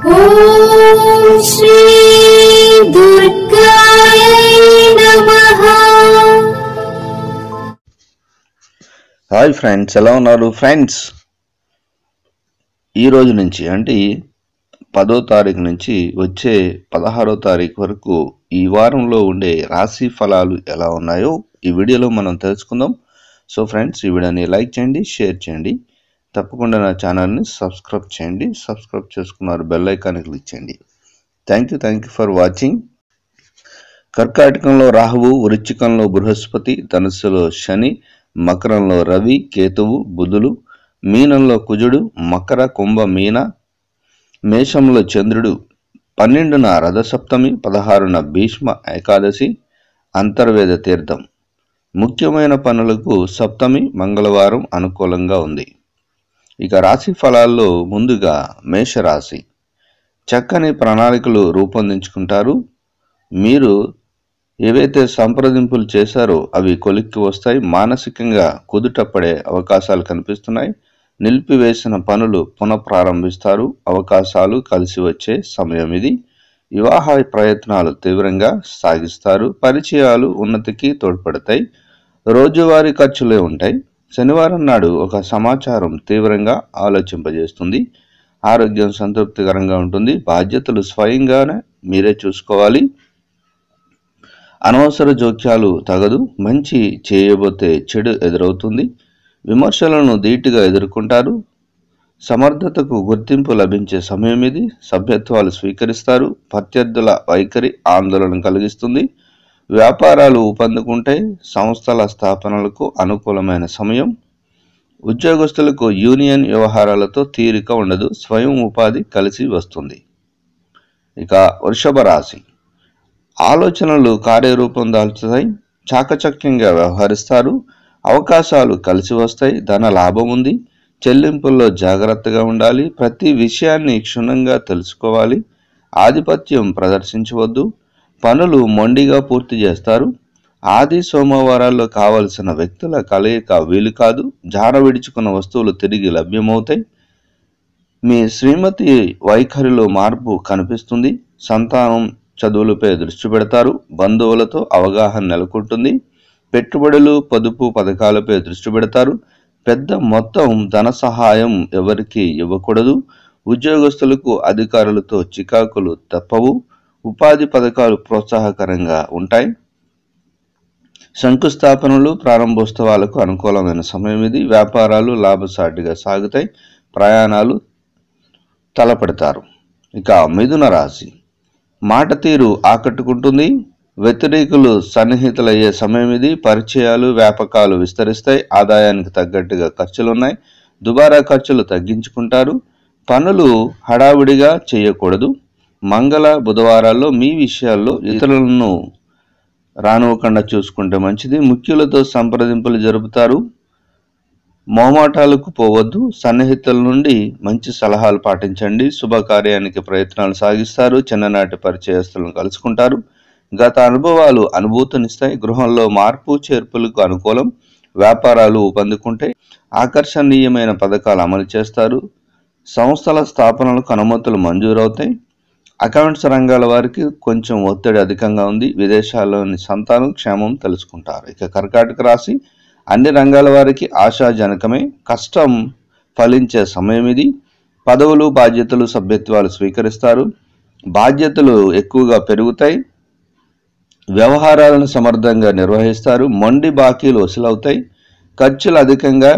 Hi friends ఎలా ఉన్నారు? Friends ఈ రోజు నుంచి అంటే పదో తారీఖు నుంచి వచ్చే పదహారో తారీఖు వరకు ఈ వారంలో ఉండే రాశి ఫలాలు ఎలా ఉన్నాయో ఈ వీడియోలో మనం తెలుసుకుందాం. సో ఫ్రెండ్స్ ఈ వీడియోని లైక్ చేయండి షేర్ చేయండి. తప్పకుండా నా ఛానల్ని సబ్స్క్రైబ్ చేయండి. సబ్స్క్రైబ్ చేసుకున్నారు బెల్ ఐకాన్ని క్లిక్ చేయండి. Thank you thank you for watching కర్కాటకంలో రాహువు వృశ్చికంలో బృహస్పతి ధనుస్సులో శని మకరంలో రవి కేతువు బుధులు మీనంలో కుజుడు మకర కుంభ మీన మేషంలో చంద్రుడు పన్నెండున రథసప్తమి పదహారున భీష్మ ఏకాదశి అంతర్వేద తీర్థం. ముఖ్యమైన పనులకు సప్తమి మంగళవారం అనుకూలంగా ఉంది. ఇక రాశి ఫలాల్లో ముందుగా మేషరాశి. చక్కని ప్రణాళికలు రూపొందించుకుంటారు. మీరు ఏవైతే సంప్రదింపులు చేశారో అవి కొలిక్కి వస్తాయి. మానసికంగా కుదుటపడే అవకాశాలు కనిపిస్తున్నాయి. నిలిపివేసిన పనులు పునఃప్రారంభిస్తారు. అవకాశాలు కలిసి వచ్చే సమయం ఇది. వివాహ ప్రయత్నాలు తీవ్రంగా సాగిస్తారు. పరిచయాలు ఉన్నతికి తోడ్పడతాయి. రోజువారీ ఖర్చులే ఉంటాయి. శనివారం నాడు ఒక సమాచారం తీవ్రంగా ఆలోచింపజేస్తుంది. ఆరోగ్యం సంతృప్తికరంగా ఉంటుంది. బాధ్యతలు స్వయంగానే మీరే చూసుకోవాలి. అనవసర జోక్యాలు తగదు. మంచి చేయబోతే చెడు ఎదురవుతుంది. విమర్శలను ధీటుగా ఎదుర్కొంటారు. సమర్థతకు గుర్తింపు లభించే సమయం ఇది. సభ్యత్వాలు స్వీకరిస్తారు. ప్రత్యర్థుల వైఖరి ఆందోళన కలిగిస్తుంది. వ్యాపారాలు ఊపందుకుంటే సంస్థల స్థాపనలకు అనుకూలమైన సమయం ఉద్యోగస్తులకు యూనియన్ వ్యవహారాలతో తీరిక ఉండదు స్వయం ఉపాధి కలిసి వస్తుంది. ఇక వృషభ రాశి. ఆలోచనలు కార్యరూపం దాల్చుతాయి చాకచక్యంగా వ్యవహరిస్తారు అవకాశాలు కలిసి వస్తాయి ధన లాభం ఉంది చెల్లింపుల్లో జాగ్రత్తగా ఉండాలి ప్రతి విషయాన్ని క్షుణ్ణంగా తెలుసుకోవాలి ఆధిపత్యం ప్రదర్శించవద్దు పనులు మొండిగా పూర్తి చేస్తారు. ఆది సోమవారాల్లో కావలసిన వ్యక్తుల కలయిక వీలు కాదు. జార విడుచుకున్న వస్తువులు తిరిగి లభ్యమవుతాయి. మీ శ్రీమతి వైఖరిలో మార్పు కనిపిస్తుంది. సంతానం చదువులపై దృష్టి పెడతారు. బంధువులతో అవగాహన నెలకొంటుంది. పెట్టుబడులు పొదుపు పథకాలపై దృష్టి పెడతారు. పెద్ద మొత్తం ధన సహాయం ఎవరికి ఇవ్వకూడదు. ఉద్యోగస్తులకు అధికారులతో చికాకులు తప్పవు. ఉపాధి పథకాలు ప్రోత్సాహకరంగా ఉంటాయి. శంకుస్థాపనలు ప్రారంభోత్సవాలకు అనుకూలమైన సమయం ఇది. వ్యాపారాలు లాభసాటిగా సాగుతాయి. ప్రయాణాలు తలపడతారు. ఇక మిథున రాశి. మాట తీరు ఆకట్టుకుంటుంది. వ్యతిరేకులు సన్నిహితులయ్యే సమయం ఇది. పరిచయాలు వ్యాపకాలు విస్తరిస్తాయి. ఆదాయానికి తగ్గట్టుగా ఖర్చులున్నాయి. దుబారా ఖర్చులు తగ్గించుకుంటారు. పనులు హడావిడిగా చేయకూడదు. మంగళ బుధవారాల్లో మీ విషయాల్లో ఇతరులను రానివ్వకుండా చూసుకుంటే మంచిది. ముఖ్యులతో సంప్రదింపులు జరుపుతారు. మోమాటాలకు పోవద్దు. సన్నిహితుల నుండి మంచి సలహాలు పాటించండి. శుభకార్యానికి ప్రయత్నాలు సాగిస్తారు. చిన్ననాటి పరిచయస్తులను కలుసుకుంటారు. గత అనుభవాలు అనుభూతినిస్తాయి. గృహంలో మార్పు చేర్పులకు అనుకూలం వ్యాపారాలు ఊపందుకుంటాయి ఆకర్షణీయమైన పథకాలు అమలు చేస్తారు. సంస్థల స్థాపనలకు అనుమతులు మంజూరవుతాయి. అకౌంట్స్ రంగాల వారికి కొంచెం ఒత్తిడి అధికంగా ఉంది. విదేశాల్లోని సంతానం క్షేమం తెలుసుకుంటారు. ఇక కర్కాటక రాశి అన్ని రంగాల వారికి ఆశాజనకమే. కష్టం ఫలించే సమయం ఇది. పదవులు బాధ్యతలు సభ్యత్వాలు స్వీకరిస్తారు. బాధ్యతలు ఎక్కువగా పెరుగుతాయి. వ్యవహారాలను సమర్థంగా నిర్వహిస్తారు. మొండి బాకీలు వసూలవుతాయి. ఖర్చులు అధికంగా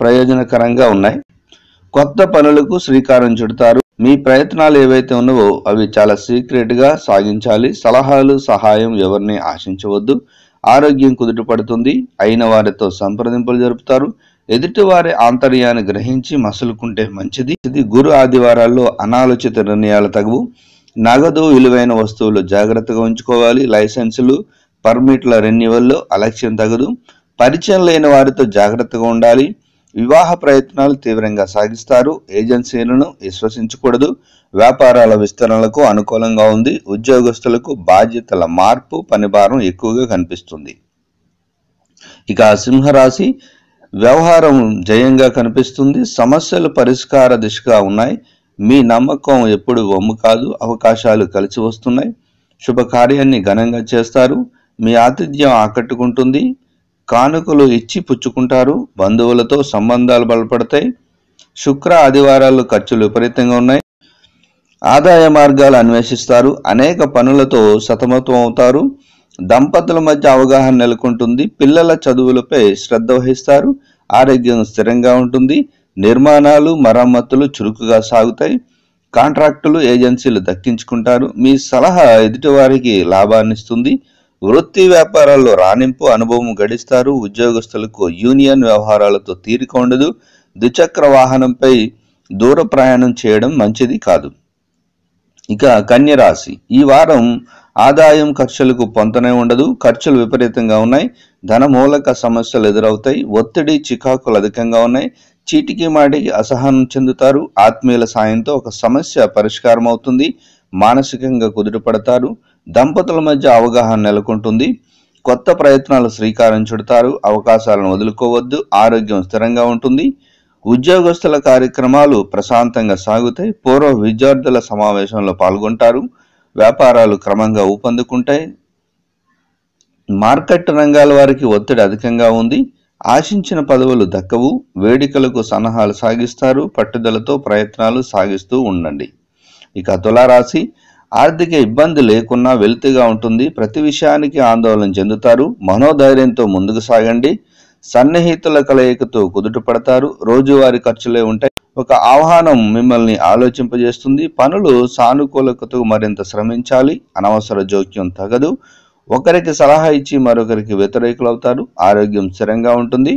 ప్రయోజనకరంగా ఉన్నాయి. కొత్త పనులకు శ్రీకారం చుడతారు. మీ ప్రయత్నాలు ఏవైతే ఉన్నావో అవి చాలా సీక్రెట్గా సాగించాలి. సలహాలు సహాయం ఎవరిని ఆశించవద్దు. ఆరోగ్యం కుదుటపడుతుంది అయిన వారితో సంప్రదింపులు జరుపుతారు. ఎదుటివారి ఆంతర్యాన్ని గ్రహించి మసులుకుంటే మంచిది. ఇది గురు ఆదివారాల్లో అనాలోచిత నిర్ణయాలు తగవు. నగదు విలువైన వస్తువులు జాగ్రత్తగా ఉంచుకోవాలి. లైసెన్సులు పర్మిట్ల రెన్యువల్లో అలక్ష్యం తగదు. పరిచయం లేని వారితో జాగ్రత్తగా ఉండాలి. వివాహ ప్రయత్నాలు తీవ్రంగా సాగిస్తారు. ఏజెన్సీలను విశ్వసించకూడదు. వ్యాపారాల విస్తరణలకు అనుకూలంగా ఉంది. ఉద్యోగస్తులకు బాధ్యతల మార్పు పనిభారం ఎక్కువగా కనిపిస్తుంది. ఇక సింహరాశి వ్యవహారం జయంగా కనిపిస్తుంది. సమస్యలు పరిష్కార దిశగా ఉన్నాయి. మీ నమ్మకం ఎప్పుడు వమ్ము కాదు. అవకాశాలు కలిసి వస్తున్నాయి. శుభకార్యాన్ని ఘనంగా చేస్తారు. మీ ఆతిథ్యం ఆకట్టుకుంటుంది. కానుకలు ఇచ్చి పుచ్చుకుంటారు. బంధువులతో సంబంధాలు బలపడతాయి. శుక్ర ఆదివారాలు ఖర్చులు విపరీతంగా ఉన్నాయి. ఆదాయ మార్గాలు అన్వేషిస్తారు. అనేక పనులతో సతమతం అవుతారు. దంపతుల మధ్య అవగాహన నెలకొంటుంది. పిల్లల చదువులపై శ్రద్ధ వహిస్తారు. ఆరోగ్యం స్థిరంగా ఉంటుంది. నిర్మాణాలు మరమ్మతులు చురుకుగా సాగుతాయి. కాంట్రాక్టులు ఏజెన్సీలు దక్కించుకుంటారు. మీ సలహా ఎదుటివారికి లాభాన్నిస్తుంది. వృత్తి వ్యాపారాల్లో రాణింపు అనుభవం గడిస్తారు. ఉద్యోగస్తులకు యూనియన్ వ్యవహారాలతో తీరిక ఉండదు. ద్విచక్ర వాహనంపై దూర ప్రయాణం చేయడం మంచిది కాదు. ఇక కన్యరాశి ఈ వారం ఆదాయం ఖర్చులకు పొంతనే ఉండదు. ఖర్చులు విపరీతంగా ఉన్నాయి. ధన మూలక సమస్యలు ఎదురవుతాయి. ఒత్తిడి చికాకులు అధికంగా ఉన్నాయి. చీటికి మాటికి అసహనం చెందుతారు. ఆత్మీయుల సాయంతో ఒక సమస్య పరిష్కారం అవుతుంది మానసికంగా కుదుటపడతారు. దంపతుల మధ్య అవగాహన నెలకొంటుంది. కొత్త ప్రయత్నాలు శ్రీకారం చుడతారు. అవకాశాలను వదులుకోవద్దు. ఆరోగ్యం స్థిరంగా ఉంటుంది. ఉద్యోగస్తుల కార్యక్రమాలు ప్రశాంతంగా సాగుతాయి. పూర్వ విద్యార్థుల సమావేశంలో పాల్గొంటారు. వ్యాపారాలు క్రమంగా ఊపందుకుంటాయి. మార్కెట్ రంగాల వారికి ఒత్తిడి అధికంగా ఉంది. ఆశించిన పదవులు దక్కవు. వేడుకలకు సన్నాహాలు సాగిస్తారు. పట్టుదలతో ప్రయత్నాలు సాగిస్తూ ఉండండి. ఇక తులారాశి. ఆర్థిక ఇబ్బంది లేకున్నా వెలితిగా ఉంటుంది. ప్రతి విషయానికి ఆందోళన చెందుతారు. మనోధైర్యంతో ముందుకు సాగండి. సన్నిహితుల కలయికతో కుదుట పడతారు. రోజువారీ ఖర్చులే ఉంటాయి. ఒక ఆహ్వానం మిమ్మల్ని ఆలోచింపజేస్తుంది. పనులు సానుకూలతకు మరింత శ్రమించాలి. అనవసర జోక్యం తగదు. ఒకరికి సలహా ఇచ్చి మరొకరికి వ్యతిరేకులు అవుతారు ఆరోగ్యం స్థిరంగా ఉంటుంది.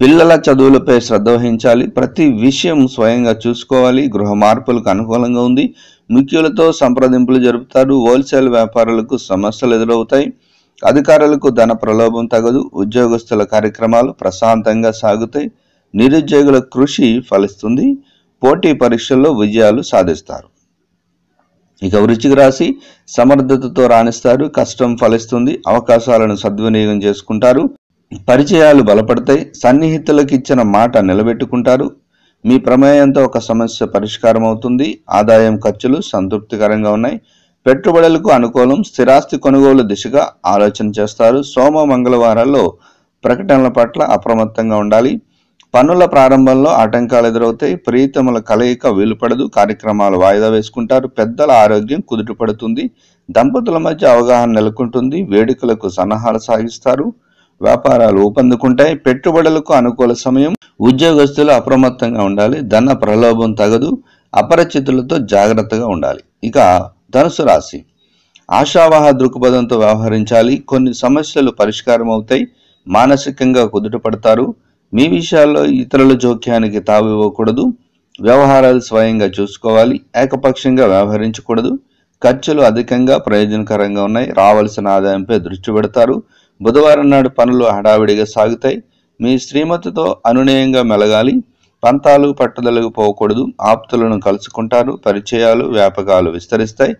పిల్లల చదువులపై శ్రద్ధ వహించాలి. ప్రతి విషయం స్వయంగా చూసుకోవాలి. గృహ మార్పులకు అనుకూలంగా ఉంది. ముఖ్యులతో సంప్రదింపులు జరుపుతారు. హోల్సేల్ వ్యాపారులకు సమస్యలు ఎదురవుతాయి. అధికారులకు ధన ప్రలోభం తగదు. ఉద్యోగస్తుల కార్యక్రమాలు ప్రశాంతంగా సాగుతాయి. నిరుద్యోగుల కృషి ఫలిస్తుంది. పోటీ పరీక్షల్లో విజయాలు సాధిస్తారు. ఇక వృచ్చిక రాశి సమర్థతతో రాణిస్తారు. కష్టం ఫలిస్తుంది. అవకాశాలను సద్వినియోగం చేసుకుంటారు. పరిచయాలు బలపడతాయి సన్నిహితులకు ఇచ్చిన మాట నిలబెట్టుకుంటారు. మీ ప్రమేయంతో ఒక సమస్య పరిష్కారం అవుతుంది ఆదాయం ఖర్చులు సంతృప్తికరంగా ఉన్నాయి. పెట్టుబడులకు అనుకూలం స్థిరాస్తి కొనుగోలు దిశగా ఆలోచన చేస్తారు. సోమ మంగళవారాల్లో ప్రకటనల పట్ల అప్రమత్తంగా ఉండాలి. పనుల ప్రారంభంలో ఆటంకాలు ఎదురవుతాయి. ప్రీతముల కలయిక వీలుపడదు. కార్యక్రమాలు వాయిదా వేసుకుంటారు. పెద్దల ఆరోగ్యం కుదుటపడుతుంది దంపతుల మధ్య అవగాహన నెలకొంటుంది. వేడుకలకు సన్నాహాలు సాగిస్తారు. వ్యాపారాలు ఊపందుకుంటాయి పెట్టుబడులకు అనుకూల సమయం ఉద్యోగస్తులు అప్రమత్తంగా ఉండాలి. ధన ప్రలోభం తగదు. అపరిచితులతో జాగ్రత్తగా ఉండాలి. ఇక ధనుసు రాశి. ఆశావాహ దృక్పథంతో వ్యవహరించాలి. కొన్ని సమస్యలు పరిష్కారం అవుతాయి. మానసికంగా కుదుటపడతారు. మీ విషయాల్లో ఇతరుల జోక్యానికి తావు ఇవ్వకూడదు. వ్యవహారాలు స్వయంగా చూసుకోవాలి. ఏకపక్షంగా వ్యవహరించకూడదు. ఖర్చులు అధికంగా ప్రయోజనకరంగా ఉన్నాయి. రావాల్సిన ఆదాయంపై దృష్టి పెడతారు. బుధవారం నాడు పనులు హడావిడిగా సాగుతాయి. మీ శ్రీమతితో అనునయంగా మెలగాలి. పంతాలు పట్టుదలకు పోకూడదు. ఆప్తులను కలుసుకుంటారు. పరిచయాలు వ్యాపకాలు విస్తరిస్తాయి.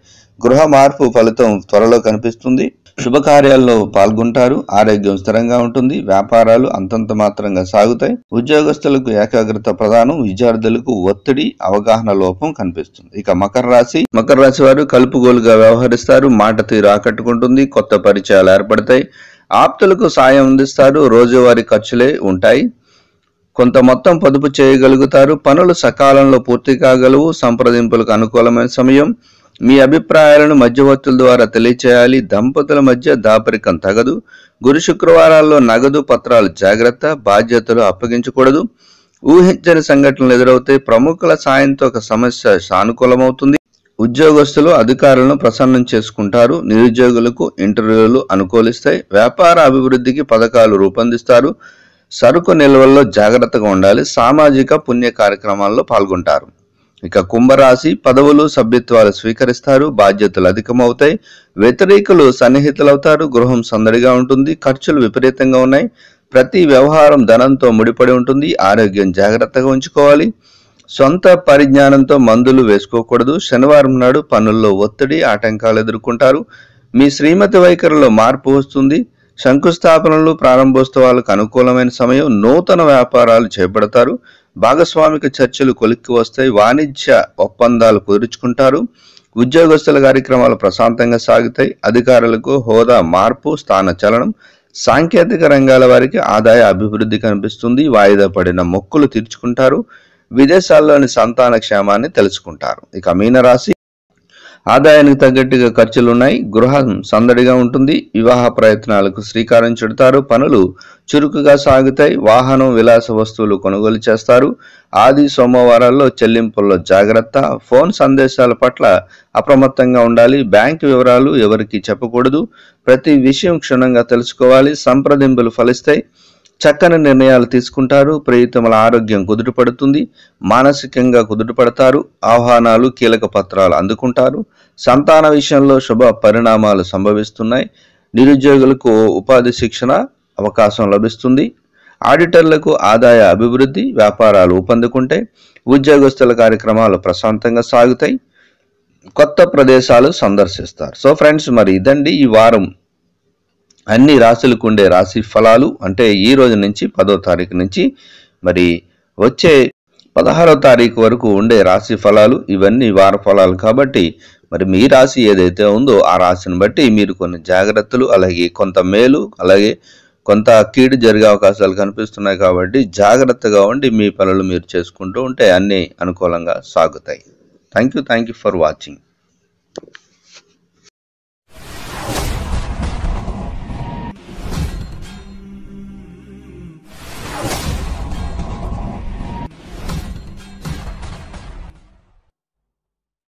గృహ మార్పు ఫలితం త్వరలో కనిపిస్తుంది. శుభకార్యాల్లో పాల్గొంటారు. ఆరోగ్యం స్థిరంగా ఉంటుంది. వ్యాపారాలు అంతంత మాత్రంగా సాగుతాయి. ఉద్యోగస్తులకు ఏకాగ్రత ప్రధానం. విద్యార్థులకు ఒత్తిడి అవగాహన లోపం కనిపిస్తుంది. ఇక మకర రాశి. మకర రాశి వారు కలుపుగోలుగా వ్యవహరిస్తారు. మాట తీరు ఆకట్టుకుంటుంది. కొత్త పరిచయాలు ఏర్పడతాయి. ఆప్తులకు సాయం అందిస్తారు. రోజువారీ ఖర్చులే ఉంటాయి. కొంత మొత్తం పొదుపు చేయగలుగుతారు. పనులు సకాలంలో పూర్తి కాగలవు. సంప్రదింపులకు అనుకూలమైన సమయం. మీ అభిప్రాయాలను మధ్యవర్తుల ద్వారా తెలియచేయాలి. దంపతుల మధ్య దాపరికం తగదు. గురు శుక్రవారాల్లో నగదు పత్రాలు జాగ్రత్త. బాధ్యతలు అప్పగించకూడదు. ఊహించని సంఘటనలు ఎదురవుతాయి ప్రముఖుల సాయంతో ఒక సమస్య సానుకూలమవుతుంది. ఉద్యోగస్తులు అధికారులను ప్రసన్నం చేసుకుంటారు. నిరుద్యోగులకు ఇంటర్వ్యూలు అనుకూలిస్తాయి. వ్యాపార అభివృద్ధికి పథకాలు రూపొందిస్తారు. సరుకు నిల్వల్లో జాగ్రత్తగా ఉండాలి. సామాజిక పుణ్య కార్యక్రమాల్లో పాల్గొంటారు. ఇక కుంభరాశి పదవులు సభ్యత్వాలు స్వీకరిస్తారు. బాధ్యతలు అధికమవుతాయి. వ్యతిరేకులు సన్నిహితులవుతారు. గృహం సందడిగా ఉంటుంది. ఖర్చులు విపరీతంగా ఉన్నాయి. ప్రతి వ్యవహారం ధనంతో ముడిపడి ఉంటుంది. ఆరోగ్యం జాగ్రత్తగా ఉంచుకోవాలి. సొంత పరిజ్ఞానంతో మందులు వేసుకోకూడదు. శనివారం నాడు పనుల్లో ఒత్తిడి ఆటంకాలు ఎదుర్కొంటారు. మీ శ్రీమతి వైఖరిలో మార్పు వస్తుంది. శంకుస్థాపనలు ప్రారంభోత్సవాలకు అనుకూలమైన సమయం నూతన వ్యాపారాలు చేపడతారు. భాగస్వామిక చర్చలు కొలిక్కి వస్తాయి. వాణిజ్య ఒప్పందాలు కుదుర్చుకుంటారు. ఉద్యోగస్తుల కార్యక్రమాలు ప్రశాంతంగా సాగుతాయి. అధికారులకు హోదా మార్పు స్థాన చలనం. సాంకేతిక రంగాల వారికి ఆదాయ అభివృద్ధి కనిపిస్తుంది. వాయిదా పడిన మొక్కులు తీర్చుకుంటారు. విదేశాల్లోని సంతాన క్షేమాన్ని తెలుసుకుంటారు. ఇక మీనరాశి ఆదాయానికి తగ్గట్టుగా ఖర్చులు ఉన్నాయి గృహం సందడిగా ఉంటుంది. వివాహ ప్రయత్నాలకు శ్రీకారం చుడతారు. పనులు చురుకుగా సాగుతాయి. వాహనం విలాస వస్తువులు కొనుగోలు చేస్తారు. ఆది సోమవారాల్లో చెల్లింపుల్లో జాగ్రత్త. ఫోన్ సందేశాల పట్ల అప్రమత్తంగా ఉండాలి. బ్యాంక్ వివరాలు ఎవరికి చెప్పకూడదు. ప్రతి విషయం క్షుణ్ణంగా తెలుసుకోవాలి. సంప్రదింపులు ఫలిస్తాయి. చక్కని నిర్ణయాలు తీసుకుంటారు. ప్రియతముల ఆరోగ్యం కుదుటపడుతుంది. మానసికంగా కుదుటపడతారు. ఆహ్వానాలు కీలక పత్రాలు అందుకుంటారు. సంతాన విషయంలో శుభ పరిణామాలు సంభవిస్తున్నాయి. నిరుద్యోగులకు ఉపాధి శిక్షణ అవకాశం లభిస్తుంది. ఆడిటర్లకు ఆదాయ అభివృద్ధి వ్యాపారాలు ఊపందుకుంటాయి. ఉద్యోగస్తుల కార్యక్రమాలు ప్రశాంతంగా సాగుతాయి. కొత్త ప్రదేశాలు సందర్శిస్తారు. సో ఫ్రెండ్స్ మరి ఇదండి ఈ వారం అన్ని రాశులకు ఉండే రాశి ఫలాలు అంటే ఈ రోజు నుంచి పదో తారీఖు నుంచి మరి వచ్చే పదహారో తారీఖు వరకు ఉండే రాశి ఫలాలు ఇవన్నీ వార ఫలాలు కాబట్టి మరి మీ రాశి ఏదైతే ఉందో ఆ రాశిని బట్టి మీరు కొన్ని జాగ్రత్తలు అలాగే కొంత మేలు అలాగే కొంత కీడు జరిగే అవకాశాలు కనిపిస్తున్నాయి కాబట్టి జాగ్రత్తగా ఉండి మీ పనులు మీరు చేసుకుంటూ ఉంటే అన్నీ అనుకూలంగా సాగుతాయి. Thank you thank you for watching